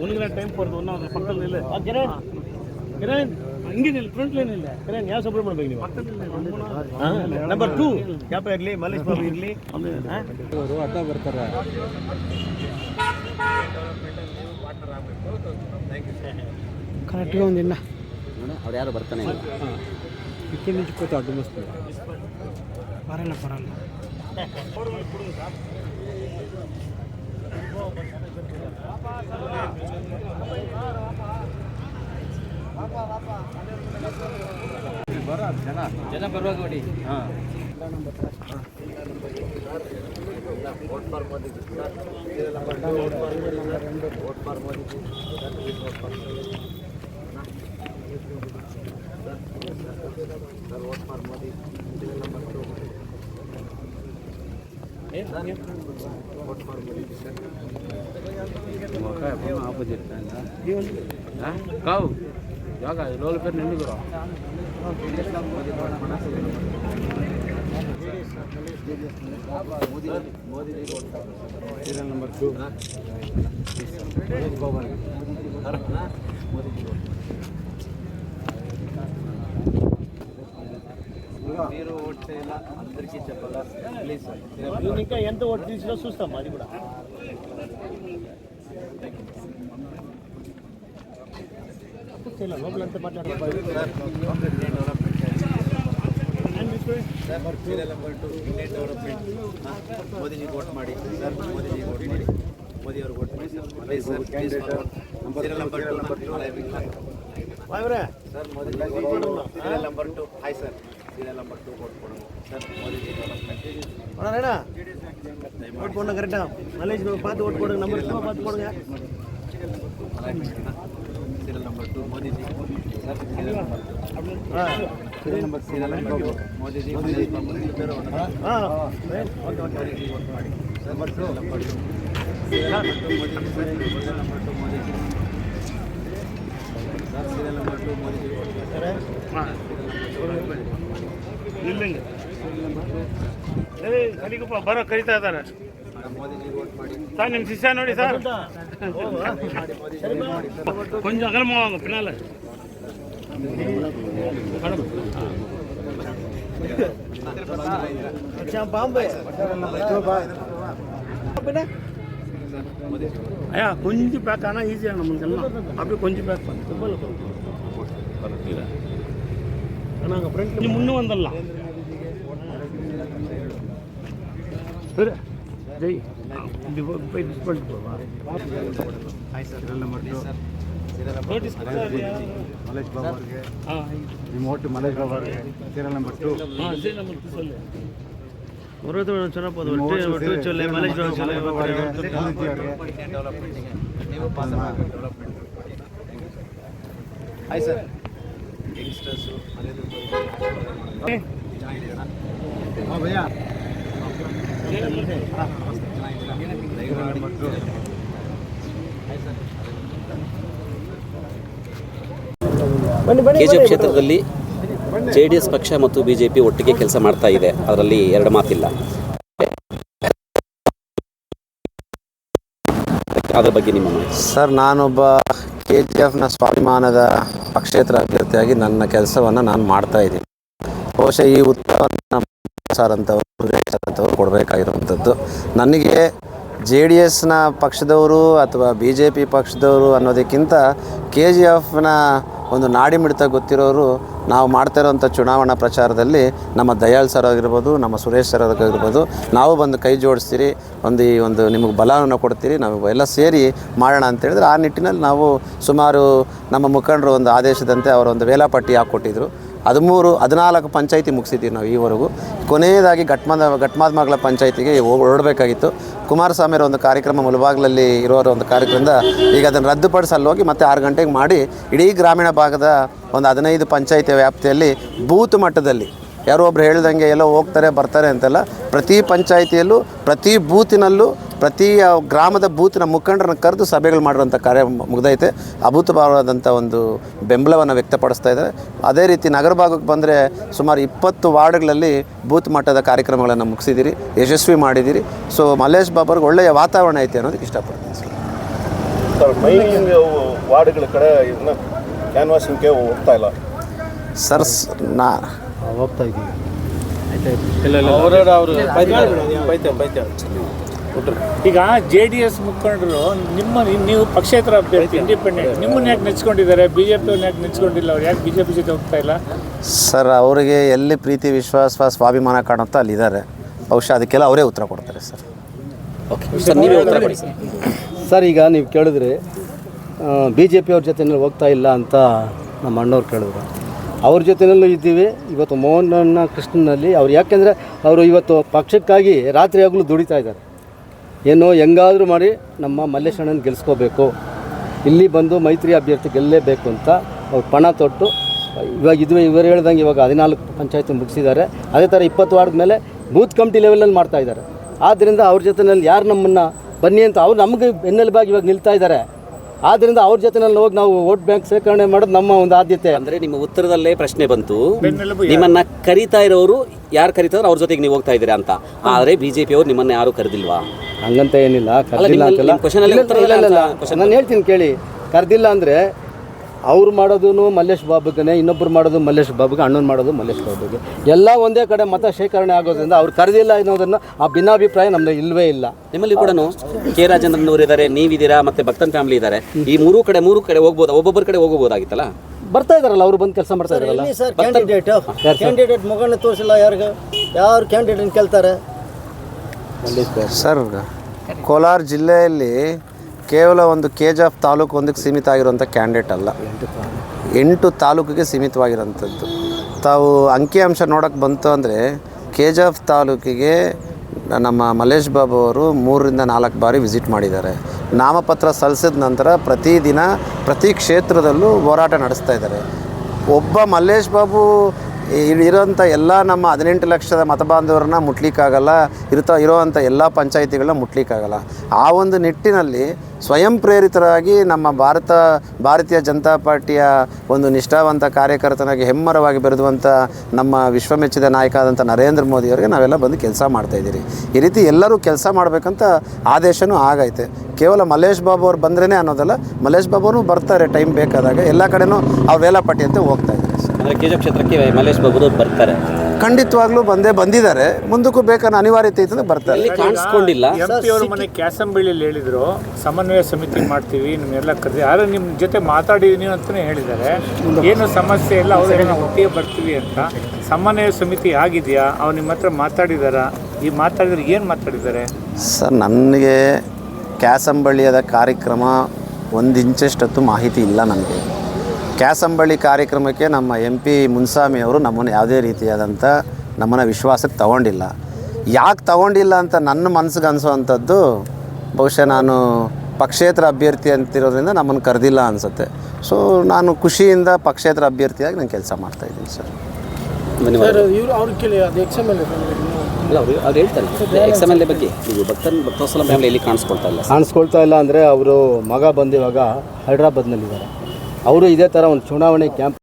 ಒಂದು ಇಲ್ಲ ಇಲ್ಲ ಫ್ರಂಟ್ ಲೈನ್ ಇಲ್ಲ ಯಾವ ಮಾಡ್ಬೇಕು ನೀವು ಟೂ ಇರಲಿ ಅವರು ಬರ್ತಾರೆ ಕರೆಕ್ಟ್ಗೆ ಒಂದಿಲ್ಲ ಅವ್ರು ಯಾರು ಬರ್ತಾನೆ ಇಲ್ಲ ಇಕ್ಕಿ ಬರಲ್ಲ ಬರಲ್ಲ ಜನ ಬರುವಾಗ ನೋಡಿ ఆపోజిట్ కావు యోగా రోజుల పేరు నిండుగురా సీరియల్ నెంబర్ టూ మీరు ఓట్ చేయాలా అందరికీ చెప్పాలా ప్లీజ్ సార్ నువ్వు ఇంకా ఎంత ఓటు తీసినా చూస్తాం అది కూడా లోపల ఎంత serial number two Indian development Modiji vote ಮಾಡಿ ಸರ್ ಮೋದಿಜಿ ವೋಟ್ ಮಾಡಿ ಮೋದಿ ಅವರು ವೋಟ್ ಮಾಡಿ sir please sir please serial number two ಅವರೇ sir Modiji serial number two hi sir serial number to vote ಕೊಡೋಣ ಸರ್ ಮೋದಿಜಿ ಡೆವಲಪ್ಮೆಂಟ್ அண்ணா ஓட் போடுங்க கரெக்டா மலேஷ் பார்த்து vote போடுங்க நம்பர் சும்மா பார்த்து போடுங்க serial number two Modiji sir serial number ஆ serial number serial number two Modiji Modiji ಪೇರು ஆ ஓகே ஓகே ಮೋದಿಜಿ ವೋಟ್ ಮಾಡಿ sir serial number two serial number two Modiji sir serial number two Modiji sir serial number two Modiji vote ಮಾಡಿ ಇಲ್ಲಿಂಗ ಏ ಕಲಿಗಪ್ಪ ಬರೋ ಕರಿತಾ ಇದ್ದಾರೆ sir Modiji vote ಮಾಡಿ sir ನಿಮ್ಮ ಶಿಷ್ಯ ನೋಡಿ ಸರ್ கொஞ்சம் அகலமா வாங்க பின்னால பாம்பு ஐயா கொஞ்சம் பேக் ஆனால் ஈஸியாக நம்மளுக்கு எல்லாம் அப்படியே கொஞ்சம் பேக் பண்ணு நாங்கள் ஃப்ரெண்ட் கொஞ்சம் முன்னும் வந்துடலாம் ஜெய் இது போய் மிஸ் பண்ணிட்டு ಕೆಜಿಎಫ್ ಕ್ಷೇತ್ರದಲ್ಲಿ ಜೆ ಡಿ ಎಸ್ ಪಕ್ಷ ಮತ್ತು ಬಿ ಜೆ ಪಿ ಒಟ್ಟಿಗೆ ಕೆಲಸ ಮಾಡ್ತಾ ಇದೆ. ಅದರಲ್ಲಿ ಎರಡು ಮಾತಿಲ್ಲ. ಅದರ ಬಗ್ಗೆ ನಿಮ್ಮ ಸರ್ ನಾನೊಬ್ಬ ಕೆ ಜಿ ಎಫ್ನ ಸ್ವಾಭಿಮಾನದ ಪಕ್ಷೇತರ ಅಭ್ಯರ್ಥಿಯಾಗಿ ನನ್ನ ಕೆಲಸವನ್ನು ನಾನು ಮಾಡ್ತಾ ಇದ್ದೀನಿ. ಬಹುಶಃ ಈ ಉತ್ತರವನ್ನು ಸರ್ ಅಂತವ್ರು ಅಂತವರು ಕೊಡಬೇಕಾಗಿರುವಂಥದ್ದು. ನನಗೆ ಜೆ ಡಿ ಎಸ್ನ ಪಕ್ಷದವರು ಅಥವಾ ಬಿ ಜೆ ಪಿ ಪಕ್ಷದವರು ಅನ್ನೋದಕ್ಕಿಂತ ಕೆ ಜಿ ಎಫ್ನ ಒಂದು ನಾಡಿಮಿಡಿತ ಗೊತ್ತಿರೋರು ನಾವು ಮಾಡ್ತಾ ಇರೋವಂಥ ಚುನಾವಣಾ ಪ್ರಚಾರದಲ್ಲಿ ನಮ್ಮ ದಯಾಳ್ ಸರ್ ಆಗಿರ್ಬೋದು, ನಮ್ಮ ಸುರೇಶ್ ಸರ್ ಆಗಿರ್ಬೋದು, ನಾವು ಬಂದು ಕೈ ಜೋಡಿಸ್ತೀರಿ, ಒಂದು ಈ ಒಂದು ನಿಮಗೆ ಬಲವನ್ನು ಕೊಡ್ತೀರಿ, ನಾವು ಎಲ್ಲ ಸೇರಿ ಮಾಡೋಣ ಅಂತ ಹೇಳಿದ್ರೆ ಆ ನಿಟ್ಟಿನಲ್ಲಿ ನಾವು ಸುಮಾರು ನಮ್ಮ ಮುಖಂಡರು ಒಂದು ಆದೇಶದಂತೆ ಅವರೊಂದು ವೇಳಾಪಟ್ಟಿ ಹಾಕ್ಕೊಟ್ಟಿದ್ರು. ಹದಿಮೂರು, ಹದಿನಾಲ್ಕು ಪಂಚಾಯಿತಿ ಮುಗಿಸಿದ್ದೀವಿ ನಾವು ಈವರೆಗೂ. ಕೊನೆಯದಾಗಿ ಘಟ್ಮದ ಘಟ್ಮಾತ್ಮಗಳ ಪಂಚಾಯಿತಿಗೆ ಹೊರಡಬೇಕಾಗಿತ್ತು ಕುಮಾರಸ್ವಾಮಿಯವರ ಒಂದು ಕಾರ್ಯಕ್ರಮ ಮುಲಬಾಗ್ಲಲ್ಲಿ ಇರೋರ ಒಂದು ಕಾರ್ಯಕ್ರಮದಿಂದ ಈಗ ಅದನ್ನು ರದ್ದುಪಡಿಸಿ ಅಲ್ಲಿ ಹೋಗಿ ಮತ್ತೆ ಆರು ಗಂಟೆಗೆ ಮಾಡಿ ಇಡೀ ಗ್ರಾಮೀಣ ಭಾಗದ ಒಂದು ಹದಿನೈದು ಪಂಚಾಯಿತಿ ವ್ಯಾಪ್ತಿಯಲ್ಲಿ ಬೂತ್ ಮಟ್ಟದಲ್ಲಿ. ಯಾರೋ ಒಬ್ರು ಹೇಳ್ದಂಗೆ ಎಲ್ಲೋ ಹೋಗ್ತಾರೆ, ಬರ್ತಾರೆ ಅಂತೆಲ್ಲ ಪ್ರತಿ ಪಂಚಾಯಿತಿಯಲ್ಲೂ, ಪ್ರತಿ ಬೂತಿನಲ್ಲೂ ಪ್ರತಿ ಗ್ರಾಮದ ಬೂತ್ನ ಮುಖಂಡರನ್ನ ಕರೆದು ಸಭೆಗಳು ಮಾಡುವಂಥ ಕಾರ್ಯ ಮುಗ್ದೈತೆ. ಅಭೂತಪೂರ್ವವಾದಂಥ ಒಂದು ಬೆಂಬಲವನ್ನು ವ್ಯಕ್ತಪಡಿಸ್ತಾ ಇದ್ದಾರೆ. ಅದೇ ರೀತಿ ನಗರ ಭಾಗಕ್ಕೆ ಬಂದರೆ ಸುಮಾರು ಇಪ್ಪತ್ತು ವಾರ್ಡ್ಗಳಲ್ಲಿ ಬೂತ್ ಮಟ್ಟದ ಕಾರ್ಯಕ್ರಮಗಳನ್ನು ಮುಗಿಸಿದ್ದೀರಿ ಯಶಸ್ವಿ ಮಾಡಿದ್ದೀರಿ ಸೊ ಮಲ್ಲೇಶ್ ಬಾಬರ್ಗೆ ಒಳ್ಳೆಯ ವಾತಾವರಣ ಐತೆ ಅನ್ನೋದಕ್ಕೆ ಇಷ್ಟಪಡ್ತೀನಿ ಸರ್. ವಾರ್ಡ್ಗಳ ಕಡೆ ಕ್ಯಾನ್ವಾಸಿಂಗ್ಗೆ ಹೋಗ್ತಾ ಇಲ್ಲ. ಸರ್ ನಾ ಹೋಗ್ತಾ ಇದ್ದೀವಿ ಈಗ ಜೆ ಡಿ ಎಸ್ ಮುಖಂಡರು ನಿಮ್ಮ ನೀವು ಪಕ್ಷೇತರ ಅಭ್ಯರ್ಥಿ ಇಂಡಿಪೆಂಡೆಂಟ್ ನಿಮ್ಮನ್ನ ಯಾಕೆ ನೆಚ್ಕೊಂಡಿದ್ದಾರೆ? ಬಿ ಜೆ ಪಿಯವ್ರನ್ನ ಯಾಕೆ ನೆಚ್ಕೊಂಡಿಲ್ಲ ಅವ್ರು? ಯಾಕೆ ಬಿ ಜೆ ಪಿ ಜೊತೆ ಹೋಗ್ತಾ ಇಲ್ಲ? ಸರ್ ಅವರಿಗೆ ಎಲ್ಲಿ ಪ್ರೀತಿ ವಿಶ್ವಾಸ ಸ್ವಾಭಿಮಾನ ಕಾಣುತ್ತೋ ಅಲ್ಲಿದ್ದಾರೆ ಬಹುಶಃ ಅದಕ್ಕೆಲ್ಲ ಅವರೇ ಉತ್ತರ ಕೊಡ್ತಾರೆ ಸರ್. ಓಕೆ ಸರ್ ನೀವೇ ಉತ್ತರ ಕೊಡಿ. ಸರ್ ಸರ್ ಈಗ ನೀವು ಕೇಳಿದ್ರೆ ಬಿ ಜೆ ಪಿಯವ್ರ ಜೊತೆನಲ್ಲಿ ಹೋಗ್ತಾ ಇಲ್ಲ ಅಂತ ನಮ್ಮ ಅಣ್ಣವ್ರು ಕೇಳಿದ್ರು. ಅವ್ರ ಜೊತೆನಲ್ಲೂ ಇದ್ದೀವಿ. ಇವತ್ತು ಮೋಹನ ಕೃಷ್ಣನಲ್ಲಿ ಅವ್ರು ಯಾಕೆಂದರೆ ಅವರು ಇವತ್ತು ಪಕ್ಷಕ್ಕಾಗಿ ರಾತ್ರಿ ಆಗಲೂ ದುಡಿತಾ ಇದ್ದಾರೆ. ಏನು ಹೆಂಗಾದರೂ ಮಾಡಿ ನಮ್ಮ ಮಲ್ಲೇಶಣ್ಣನ ಗೆಲ್ಲಿಸ್ಕೋಬೇಕು ಇಲ್ಲಿ ಬಂದು ಮೈತ್ರಿ ಅಭ್ಯರ್ಥಿ ಗೆಲ್ಲಲೇಬೇಕು ಅಂತ ಅವ್ರು ಪಣ ತೊಟ್ಟು ಇವಾಗ ಇದು ಇವರು ಹೇಳ್ದಂಗೆ ಇವಾಗ ಹದಿನಾಲ್ಕು ಪಂಚಾಯತ್ ಮುಗಿಸಿದ್ದಾರೆ. ಅದೇ ಥರ ಇಪ್ಪತ್ತು ವಾರ್ಡ್ ಮೇಲೆ ಬೂತ್ ಕಮಿಟಿ ಲೆವೆಲಲ್ಲಿ ಮಾಡ್ತಾ ಇದ್ದಾರೆ. ಆದ್ದರಿಂದ ಅವ್ರ ಜೊತೆಯಲ್ಲಿ ಯಾರು ನಮ್ಮನ್ನು ಬನ್ನಿ ಅಂತ ಅವ್ರು ನಮಗೆ ಬೆನ್ನೆಲುಬಾಗಿ ಇವಾಗ ನಿಲ್ತಾ ಇದ್ದಾರೆ. ಆದ್ದರಿಂದ ಅವ್ರ ಜೊತೆನಲ್ಲಿ ಹೋಗಿ ನಾವು ವೋಟ್ ಬ್ಯಾಂಕ್ ಸೇರ್ಕರಣೆ ಮಾಡೋದು ನಮ್ಮ ಒಂದು ಆದ್ಯತೆ. ಅಂದರೆ ನಿಮ್ಮ ಉತ್ತರದಲ್ಲೇ ಪ್ರಶ್ನೆ ಬಂತು. ನಿಮ್ಮನ್ನು ಕರೀತಾ ಇರೋರು ಯಾರು ಕರೀತಾರೋ ಅವ್ರ ಜೊತೆಗೆ ನೀವು ಹೋಗ್ತಾ ಇದ್ದೀರಾ ಅಂತ. ಬಿ ಜೆ ಪಿಯವರು ನಿಮ್ಮನ್ನ ಯಾರು ಕರೆದಿಲ್ವಾ? ಹಂಗಂತ ಏನಿಲ್ಲ ಕರೆದಿಲ್ಲ ಅಂತಲ್ಲ. ಅಲ್ಲಿ ಇಲ್ಲ, ನಾನು ಹೇಳ್ತೀನಿ ಕೇಳಿ. ಕರ್ದಿಲ್ಲ ಅಂದರೆ ಅವ್ರು ಮಾಡೋದು ಮಲ್ಲೇಶ್ ಬಾಬುಗೆ ಇನ್ನೊಬ್ರು ಮಾಡೋದು ಮಲ್ಲೇಶ್ ಬಾಬುಗೆ ಅಣ್ಣನ ಮಾಡೋದು ಮಲ್ಲೇಶ್ ಬಾಬುಗೆ. ಎಲ್ಲ ಒಂದೇ ಕಡೆ ಮತ ಶೇಖರಣೆ ಆಗೋದ್ರಿಂದ ಅವ್ರು ಕರೆದಿಲ್ಲ ಅನ್ನೋದನ್ನು ಆ ಭಿನ್ನಾಭಿಪ್ರಾಯ ನಮ್ದು ಇಲ್ಲವೇ ಇಲ್ಲ. ನಿಮ್ಮಲ್ಲಿ ಕೂಡ ಕೆ ರಾಜೇಂದ್ರನವ್ರು ಇದ್ದಾರೆ ನೀವಿದ್ದೀರಾ ಮತ್ತೆ ಭಕ್ತನ್ ಫ್ಯಾಮಿಲಿ ಇದ್ದಾರೆ ಈ ಮೂರು ಕಡೆ ಮೂರು ಕಡೆ ಹೋಗ್ಬೋದು? ಒಬ್ಬೊಬ್ಬರ ಕಡೆ ಹೋಗಬಹುದಾಗಿತ್ತಲ್ಲ ಬರ್ತಾ ಇದಾರಲ್ಲ ಅವ್ರು ಬಂದು ಕೆಲಸ ಮಾಡ್ತಾ ಇದಾರಲ್ಲ? ಕ್ಯಾಂಡಿಡೇಟ್ ಕ್ಯಾಂಡಿಡೇಟ್ ಮುಖಂಡ ತೋರಿಸಿಲ್ಲ ಯಾರಿಗೆ? ಯಾರು ಕ್ಯಾಂಡಿಡೇಟ್ ಕೇಳ್ತಾರೆ? ಸರ್, ಕೋಲಾರ ಜಿಲ್ಲೆಯಲ್ಲಿ ಕೇವಲ ಒಂದು ಕೆ ಜಿ ಆಫ್ ತಾಲೂಕು ಒಂದಕ್ಕೆ ಸೀಮಿತ ಆಗಿರುವಂಥ ಕ್ಯಾಂಡಿಡೇಟ್ ಅಲ್ಲ. ಎಂಟು ತಾಲೂಕಿಗೆ ಸೀಮಿತವಾಗಿರೋಂಥದ್ದು ತಾವು ಅಂಕಿಅಂಶ ನೋಡೋಕ್ಕೆ ಬಂತು ಅಂದರೆ ಕೆ ಜಿ ಆಫ್ ತಾಲೂಕಿಗೆ ನಮ್ಮ ಮಲ್ಲೇಶ್ ಬಾಬು ಅವರು ಮೂರರಿಂದ ನಾಲ್ಕು ಬಾರಿ ವಿಸಿಟ್ ಮಾಡಿದ್ದಾರೆ. ನಾಮಪತ್ರ ಸಲ್ಲಿಸಿದ ನಂತರ ಪ್ರತಿದಿನ ಪ್ರತಿ ಕ್ಷೇತ್ರದಲ್ಲೂ ಹೋರಾಟ ನಡೆಸ್ತಾ ಇದ್ದಾರೆ. ಒಬ್ಬ ಮಲ್ಲೇಶ್ ಬಾಬು ಇರೋಂಥ ಎಲ್ಲ ನಮ್ಮ ಹದಿನೆಂಟು ಲಕ್ಷದ ಮತಬಾಂಧವರನ್ನ ಮುಟ್ಲಿಕ್ಕಾಗಲ್ಲ ಇರ್ತಾ ಇರೋವಂಥ ಎಲ್ಲ ಪಂಚಾಯಿತಿಗಳನ್ನ ಮುಟ್ಲಿಕ್ಕಾಗಲ್ಲ. ಆ ಒಂದು ನಿಟ್ಟಿನಲ್ಲಿ ಸ್ವಯಂ ಪ್ರೇರಿತರಾಗಿ ನಮ್ಮ ಭಾರತ, ಭಾರತೀಯ ಜನತಾ ಪಾರ್ಟಿಯ ಒಂದು ನಿಷ್ಠಾವಂತ ಕಾರ್ಯಕರ್ತನಾಗಿ ಹೆಮ್ಮರವಾಗಿ ಬೆರೆದುವಂಥ ನಮ್ಮ ವಿಶ್ವಮೆಚ್ಚಿದ ನಾಯಕ ಆದಂಥ ನರೇಂದ್ರ ಮೋದಿಯವರಿಗೆ ನಾವೆಲ್ಲ ಬಂದು ಕೆಲಸ ಮಾಡ್ತಾಯಿದ್ದೀರಿ ಈ ರೀತಿ ಎಲ್ಲರೂ ಕೆಲಸ ಮಾಡಬೇಕಂತ ಆದೇಶನೂ ಆಗೈತೆ. ಕೇವಲ ಮಲ್ಲೇಶ್ ಬಾಬು ಅವ್ರು ಬಂದ್ರೇ ಅನ್ನೋದಲ್ಲ, ಮಲ್ಲೇಶ್ ಅವರು ಬರ್ತಾರೆ, ಟೈಮ್ ಬೇಕಾದಾಗ. ಎಲ್ಲ ಕಡೆನೂ ಅವ್ರ ವೇಳಾಪಟ್ಟಿಯಂತೆ ಹೋಗ್ತಾ ಇದ್ದಾರೆ. ಅಂದ್ರೆ ಕೆ ಕ್ಷೇತ್ರಕ್ಕೆ ಮಲ್ಲೇಶ್ ಬಾಬು ಅವರು ಬರ್ತಾರೆ. ಖಂಡಿತವಾಗ್ಲೂ ಬಂದೇ ಬಂದಿದ್ದಾರೆ. ಮುಂದಕ್ಕೂ ಬೇಕಾದ ಅನಿವಾರ್ಯತೆ ಇದ್ದರೆ ಬರ್ತಾರೆ. ಇಲ್ಲಿ ಕಾಣಿಸ್ಕೊಂಡಿಲ್ಲ. ಎಂ ಪಿ ಅವರು ಮನೆ ಕ್ಯಾಸಂಬಳಿಯಲ್ಲಿ ಹೇಳಿದ್ರು ಸಮನ್ವಯ ಸಮಿತಿ ಮಾಡ್ತೀವಿ ನಿಮ್ಮೆಲ್ಲ ಕರೆದಿ ಆದರೆ ನಿಮ್ಮ ಜೊತೆ ಮಾತಾಡಿದೀನಿ ಅಂತಲೇ ಹೇಳಿದ್ದಾರೆ. ಏನು ಸಮಸ್ಯೆ ಇಲ್ಲ ಅವರು ನಾವು ಒಟ್ಟಿಗೆ ಬರ್ತೀವಿ ಅಂತ. ಸಮನ್ವಯ ಸಮಿತಿ ಆಗಿದೆಯಾ? ಅವ್ರು ನಿಮ್ಮ ಹತ್ರ ಮಾತಾಡಿದಾರಾ? ಈ ಮಾತಾಡಿದ್ರೆ ಏನು ಮಾತಾಡಿದ್ದಾರೆ? ಸರ್ ನನಗೆ ಕ್ಯಾಸಂಬಳ್ಳಿಯದ ಕಾರ್ಯಕ್ರಮ ಒಂದು ಇಂಚೆಷ್ಟೊತ್ತು ಮಾಹಿತಿ ಇಲ್ಲ ನನಗೆ. ಕ್ಯಾಸಂಬಳ್ಳಿ ಕಾರ್ಯಕ್ರಮಕ್ಕೆ ನಮ್ಮ ಎಂ ಪಿ ಮುನ್ಸಾಮಿ ಅವರು ನಮ್ಮನ್ನು ಯಾವುದೇ ರೀತಿಯಾದಂಥ ನಮ್ಮನ್ನು ವಿಶ್ವಾಸಕ್ಕೆ ತಗೊಂಡಿಲ್ಲ. ಯಾಕೆ ತಗೊಂಡಿಲ್ಲ ಅಂತ ನನ್ನ ಮನಸ್ಸಿಗೆ ಅನಿಸೋವಂಥದ್ದು ಬಹುಶಃ ನಾನು ಪಕ್ಷೇತರ ಅಭ್ಯರ್ಥಿ ಅಂತಿರೋದ್ರಿಂದ ನಮ್ಮನ್ನು ಕರೆದಿಲ್ಲ ಅನಿಸುತ್ತೆ. ಸೊ ನಾನು ಖುಷಿಯಿಂದ ಪಕ್ಷೇತರ ಅಭ್ಯರ್ಥಿಯಾಗಿ ನಾನು ಕೆಲಸ ಮಾಡ್ತಾಯಿದ್ದೀನಿ ಸರ್. ಧನ್ಯವಾದ ಇವರು ಅವ್ರು ಕೇಳಿ ಅದು ಎಕ್ಸ್ ಎಲ್ ಅಲ್ಲ ಅವರು ಅವ್ರು ಹೇಳ್ತಾರೆ. ಬಗ್ಗೆ. ನೀವು ಭಕ್ತನ್ ಭಕ್ತವತ್ಸಲ ಫ್ಯಾಮಿಲಿಯಲ್ಲಿ ಕಾಣಿಸ್ಕೊಳ್ತಾ ಇಲ್ಲ. ಕಾಣಿಸ್ಕೊಳ್ತಾ ಇಲ್ಲ ಅಂದರೆ ಅವರು ಮಗ ಬಂದಿವಾಗ ಇವಾಗ ಹೈದ್ರಾಬಾದ್ನಲ್ಲಿದ್ದಾರೆ. ಅವರು ಇದೇ ಥರ ಒಂದು ಚುನಾವಣೆ ಕ್ಯಾಂಪ್